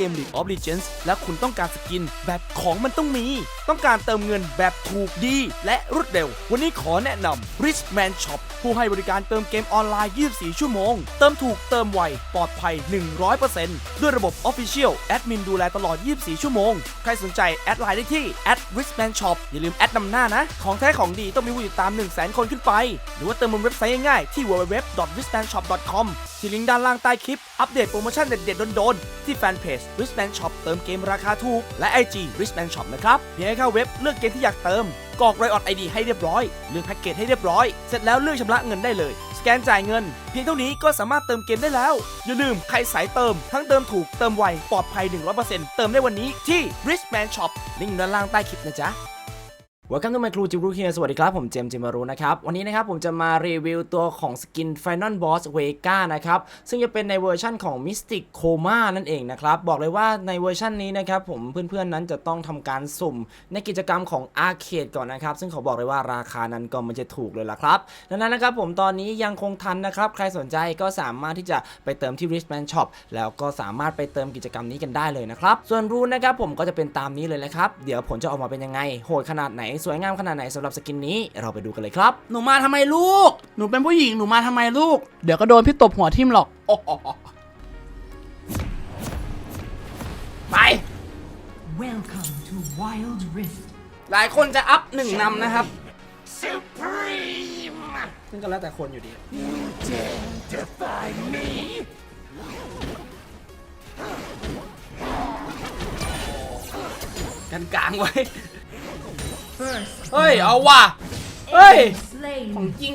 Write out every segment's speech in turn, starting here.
กม League of Legends และคุณต้องการสกินแบบของมันต้องมี ต้องการเติมเงินแบบถูกดี และรวดเร็ว วันนี้ขอแนะนำ Richman Shop ผู้ให้บริการเติมเกมออนไลน์ 24 ชั่วโมง เติมถูกเติมไว ปลอดภัย 100%ด้วยระบบ Official แอดมินดูแลตลอด 24 ชั่วโมง ใครสนใจแอดไลน์ได้ที่ @richman shop อย่าลืมแอดนำหน้านะ ของแท้ของดีต้องมีผู้ติดตาม 1 0 0 0 0 0 คนขึ้นไป หรือว่าเติมบนเว็บไซต์ง่ายๆที่ www.richmanshop.com ที่ลิงก์ด้านล่างใต้คลิป อัปเดตโปรโมชั่นเด็ดๆโดนๆที่แฟนเพจ Richman Shop เติมเกมราคาถูก และ IG Richman Shop นะครับ เพียงแค่เข้าเว็บเลือกเกมที่อยากเติมกรอกรายออดไอดีให้เรียบร้อย เลือกแพ็กเกจให้เรียบร้อย เสร็จแล้วเลือกชำระเงินได้เลย สแกนจ่ายเงิน เพียงเท่านี้ก็สามารถเติมเกมได้แล้ว อย่าลืมใครสายเติม ทั้งเติมถูกเติมไว ปลอดภัย 100%เติมได้วันนี้ที่ Richman Shop ลิงก์ด้านล่างใต้คลิปนะจ๊ะ Welcome to my crew จิบรูเฮียสวัสดีครับ ผมเจมส์จิมารุนะครับ วันนี้นะครับผมจะมารีวิวตัวของสกิน Final Boss Vega นะครับ ซึ่งจะเป็นในเวอร์ชั่นของ Mystic Coma นั่นเองนะครับ บอกเลยว่าในเวอร์ชันนี้นะครับผมเพื่อนๆนั้นจะต้องทำการสุ่มในกิจกรรมของ Arcade ก่อนนะครับ ซึ่งขอบอกเลยว่าราคานั้นก็มันจะถูกเลยล่ะครับ ดังนั้นนะครับผมตอนนี้ยังคงทันนะครับ ใครสนใจก็สามารถที่จะไปเติมที่ Richman Shop แล้วก็สามารถไปเติมกิจกรรมนี้กันได้เลยนะครับ ส่วนรูนนะครับผมก็จะเป็นตามนี้เลยนะครับ เดี๋ยวผลจะออกมาเป็นยังไง โหดขนาดไหนสวยงามขนาดไหนสำหรับสกินนี้ เราไปดูกันเลยครับ หนูมาทำไมลูก หนูเป็นผู้หญิงหนูมาทำไมลูก เดี๋ยวก็โดนพี่ตบหัวทิ่มหรอกไป Welcome to Wild Rift. หลายคนจะอัพหนึ่งนำนะครับซึ่งก็แล้วแต่คนอยู่ดีกันกลางไว้ First เฮ้ย เอาว่ะ เฮ้ย ของจริง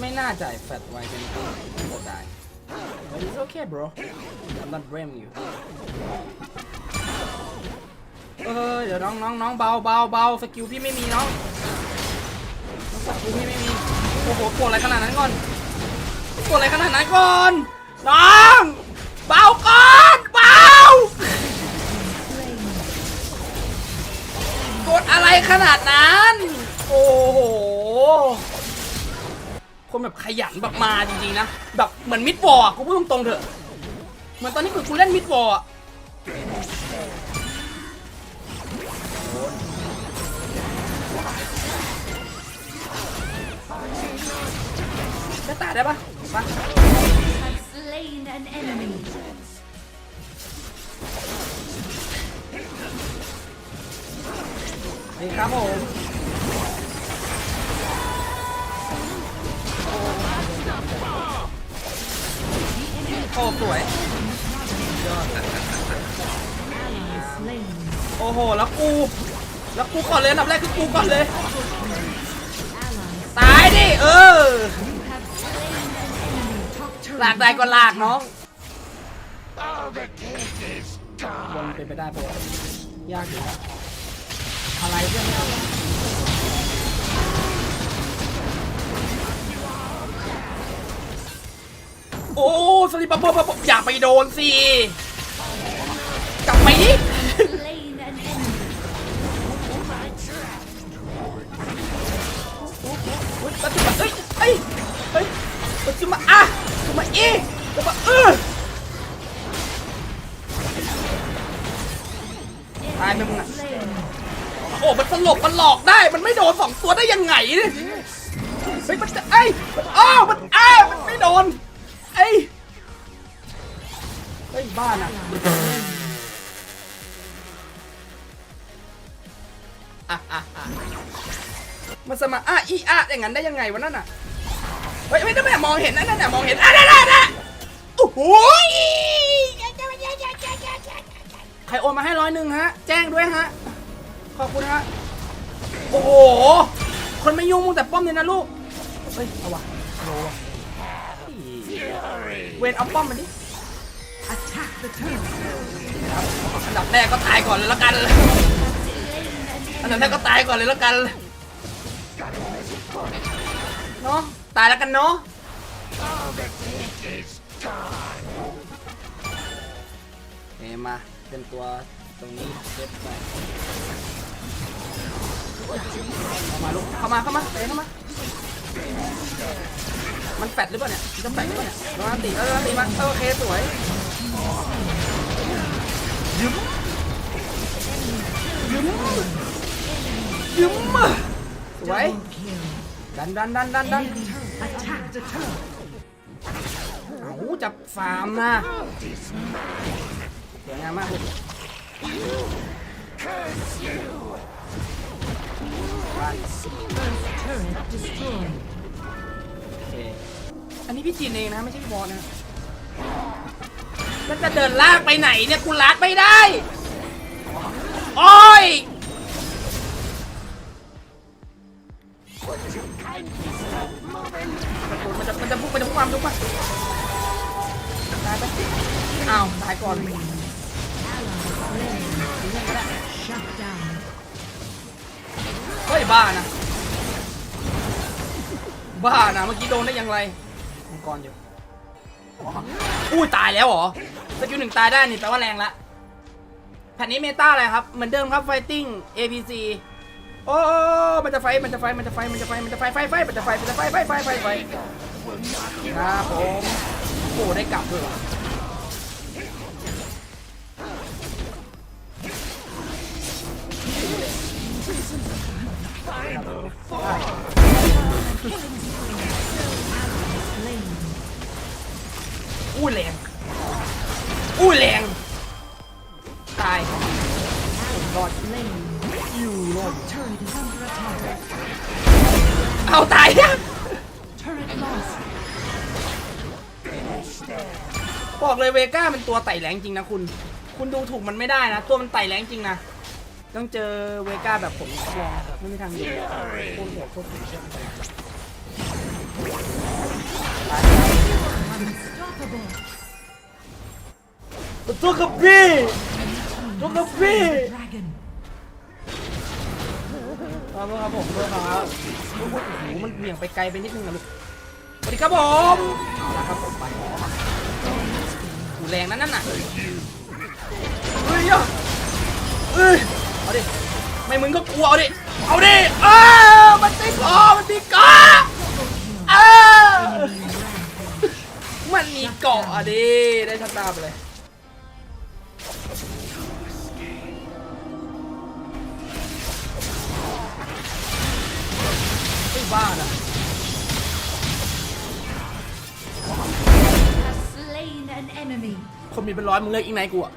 ไม่น่าจ่ายแฟตไว้เป็นตัวโคตรได้ But it's okay bro I'm not blaming you เออเดี๋ยวน้องน้องน้องเบาเบาเบาสกิลพี่ไม่มีน้อง สกิลพี่ไม่มีโอ้โหกดอะไรขนาดนั้นก่อนกดอะไรขนาดนั้นก่อนน้องเบาก่อนเบากดอะไรขนาดนั้น โอ้โหคนแบบขยันแบบมาจริงๆนะแบบเหมือนมิดวอร์กูพูดตรงๆเถอะเหมือนตอนนี้คือกูเล่นมิดวอร์ จะตายได้ปะปะ Have slain an enemy. นี่ครับผมโอ้สวย Slain. โอ้โห แล้วกู แล้วกูก่อนเลยอันดับแรกคือกูก่อนเลย ตายดิ เออ ลากได้ก็หลากน้องบนเป็นไปได้ปะวะยากอยู่นะอะไรเพื่อนไม่เอาโอ้สลิปเปอร์ปอย่าไปโดนสิกลับไปดิ Slain an enemy. เฮ้ยปัจจุบันเฮ้ยเฮ้ยเฮ้ยปัจจุบันอะ ปัจจุบันอีปัจจุบันเออตายไปมึงอะ Slain. โอ้ มันสลบมันหลอกได้ มันไม่โดนสองตัวได้ยังไงเนี่ยเฮ้ยมันจะเอ้ยมันอ้าวมันอ้าวมันไม่โดนเอ้ยเฮ้ยบ้านอะอะอะอะมันสมาอะอีอะอย่างนั้นได้ยังไงวะนั่นอะเฮ้ยไม่ได้แม่มองเห็นนั่นน่ะมองเห็นอะได้ได้ได้โอ้โหใครโอนมาให้ร้อยหนึ่งฮะ แจ้งด้วยฮะ ขอบคุณฮะ โอ้โห คนไม่ยุ่งมึงแต่ป้อมเลยนะลูก เฮ้ยเอาวะโลวะเวนเอาป้อมมันดิอันดับแรกก็ตายก่อนเลยละกัน อันดับแรกก็ตายก่อนเลยละกัน เนาะ ตายแล้วกันเนาะเอมาเป็นตัวตรงนี้เก็บไปเข้ามาลูกเข้ามาเข้ามาเตะเข้ามามันแฟดหรือเปล่าเนี่ยมันจะแฟดหรือเปล่าเนี่ยลองอันติแล้วลองอันติมาโอเคสวยยิ้มยิ้มยิ้มสวย ดันดันดันดันดัน Attack the turret. โอ้จับฟาร์มนะสวยงามมากลูกไป Turret destroyed. โอเคอันนี้พี่จีนเองนะ ไม่ใช่พี่บอลนะแล้วจะเดินลากไปไหนเนี่ยกูลัดไม่ได้ โอ้ย มันจะพุ่งมันจะพุ่งความทุกข์มาตายไปอ้าวตายก่อน Shut down. เฮ้ยบ้านะบ้านะเมื่อกี้โดนได้ย่างไรมังกรอยู่อุ้ตายแล้วเหรอสกิลหนึ่งตายได้นี่แปลว่าแรงละแผ่นนี้เมตาอะไรครับเหมือนเดิมครับ Fighting APC โอ้ มันจะไฟ มันจะไฟ มันจะไฟ มันจะไฟ มันจะไฟ ไฟ ไฟ มันจะไฟ มันจะไฟ ไฟ ไฟ ไฟ ไฟ ครับผมโอ้ได้กลับด้วยว่ะอู้แรง เลยเวก้าเป็นตัวไต่แรงจริงนะคุณ คุณดูถูกมันไม่ได้นะ ตัวมันไต่แรงจริงนะ ต้องเจอเวก้าแบบผมลองไม่มีทางอยู่โคตรโหดโคตรตัวกับพี่ตัวกับพี่ครับครับผมด้วยครับโอ้โหมันเหวี่ยงไปไกลไปนิดนึงนะลูกสวัสดีครับผมเอาละครับผมไป แรงนั่นน่ะเฮ้ยอะเอ้ยเอาดิ ไม่มึงก็กลัวเอาดิ เอาดิเออมันตีคอมันตีเกาะเออมันมีเกาะอะดิ ได้ชัดตาไปเลยไม่บ้านะ คนมีเป็นร้อยมึงเลิกอีกไหนกูอะ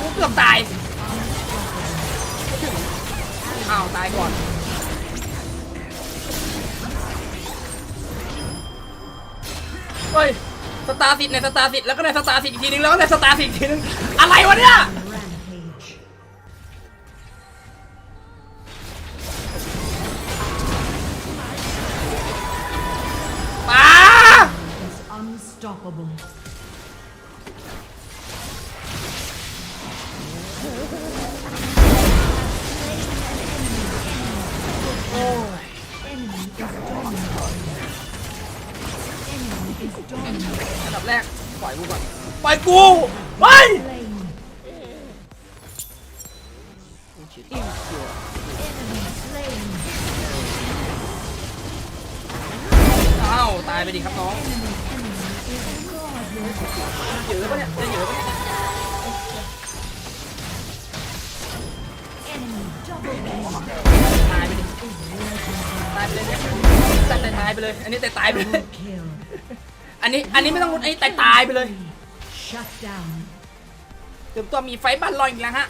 กูเกือบตายอ้าวตายก่อนเฮ้ยสตาร์สิทธิ์ในสตาร์สิทธิ์แล้วก็ในสตาร์สิทธิ์อีกทีนึงแล้วก็ในสตาร์สิทธิ์อีกทีนึงอะไรวะเนี่ย unstoppable. โอ้ย Enemy is dominating. Enemy is dominating. อันดับแรกปล่อยกูก่อนปล่อยกูไป Slain. Enemy slain. อ้าวตายไปดิครับน้อง Enemy is godless. เยอปะเนี่ยจะเยอะปะเนี่ยตายไปดิตายไปเลยเนี่ยแต่ตายไปเลย อันนี้แต่ตายไปเลย อันนี้ อันนี้ไม่ต้องรุนอันนี้แต่ตายไปเลยเดี๋ยวตัวมีไฟบัลลอยอีกแล้วฮะ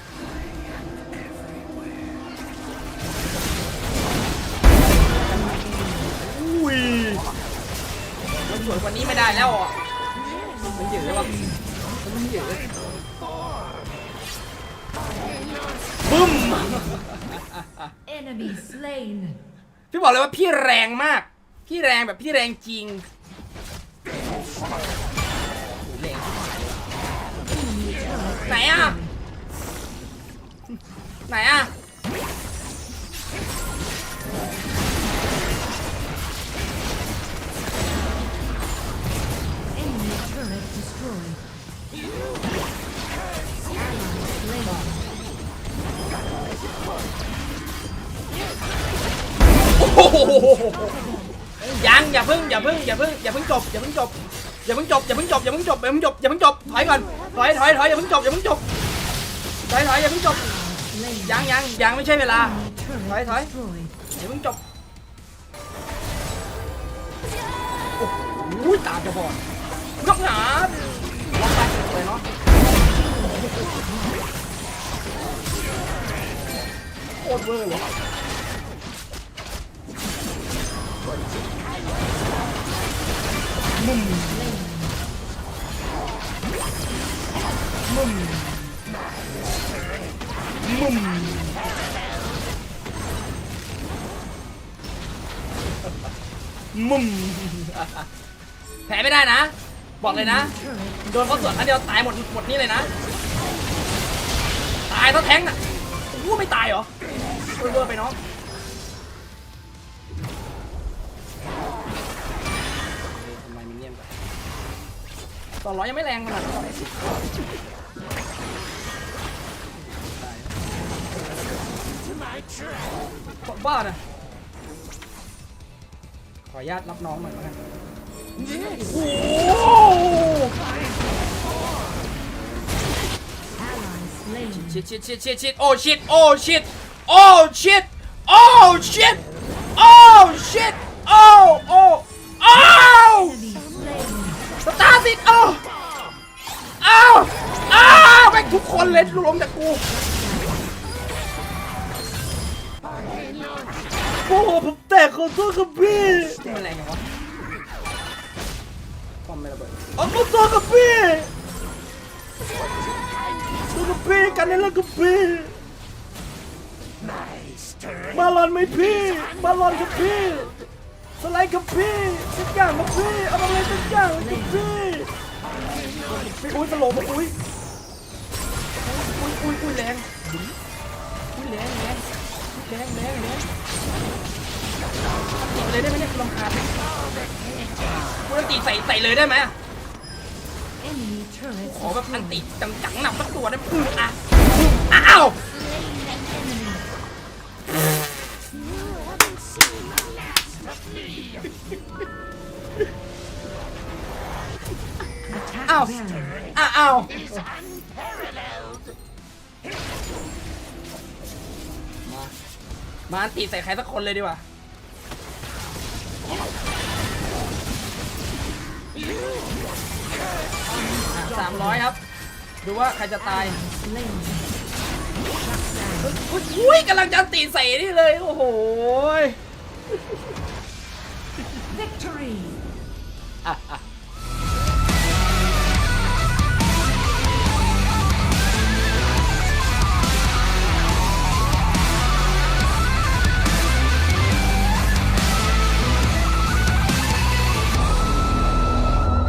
อุ้ยมันสวยกว่านี้ไม่ได้แล้วอะ มันเยอะว่ะมันเยอะบึ้ม Enemy slain. พี่บอกเลยว่าพี่แรงมาก พี่แรงแบบพี่แรงจริงแรงไหนอะ ไหนอะ Turret destroyed. Ally slain. Dạ, dạ Phương, dạ Phương, dạ Phương, dạ Phương chụp, dạ Phương chụp. Dạ Phương chụp, dạ Phương chụp, dạ Phương chụp, dạ Phương chụp, dạ Phương chụp. Thoải mình. Thoải, thoải, thoải, dạ Phương chụp, dạ Phương chụp. Thoải, thoải, dạ Phương chụp. Dạ, dạ, dạ mới chơi về là. Thoải, thoải. Dạ Phương chụp. Ui, tạm cho bò. ยก่อนาเพิ่งจบอย่างไม่ใช่เวางจบโอ้โหาจะบอดยกหาล็อกไปเลยเนาะโคตรเวอร์เลยมุมมุมมุมมุมแพ้ไม่ได้นะ บอกเลยนะ โดนเขาสวนนัดเดียวตายหมดหมดนี่เลยนะ ตายเท่าแท้งน่ะโอ้ไม่ตายเหรอเวอร์เวไปเนาะทำไมมินเนี่ยนไปตอนร้อยยังไม่แรงขนาดนั้นอกตายบ้านะขออนุญาตรับน้องหน่อยแล้วกัน โอ้ชิดชิดชิดชิดชิดโอ้ชิดโอ้ชิดโอ้ชิดโอ้ชิดโอ้ชิดโอ้โอ้โอ้สตาร์ติดโอ้อ้าวอ้าวแม่งทุกคนเลยรวมจากกูโอ้ผมแตกขอโทษครับพี่มันแรงยังวะ อมไม่ระเบิดอ๋อขอโทษครับพี่ขอโทษครับพี่กันนี่แหละครับพี่มาลอนไหมพี่มาลอนครับพี่สไลด์ครับพี่สักอย่างครับพี่เอาอะไรสักอย่างครับพี่อุ้ยสโลว์มาอุ้ยอุ้ยอุ้ยอุ้ยแรงอุ้ยแรงแรงแรงแรงแรง ตีไปเลยได้ไหมเนี่ยลำคาญกูจะตีใส่ใส่เลยได้ไหมขอแบบอัน destroyed. ติจังๆหนักสักตัวได้ไหมอืมอะอ้าวอ้าวอ้าวมา มาอันติใส่ใครสักคนเลยดีกว่า ร้อยครับ ดูว่าใครจะตาย Slain. อุ๊ยอุ้ยกำลังจะตีใส่นี่เลย โอ้โหย Victory.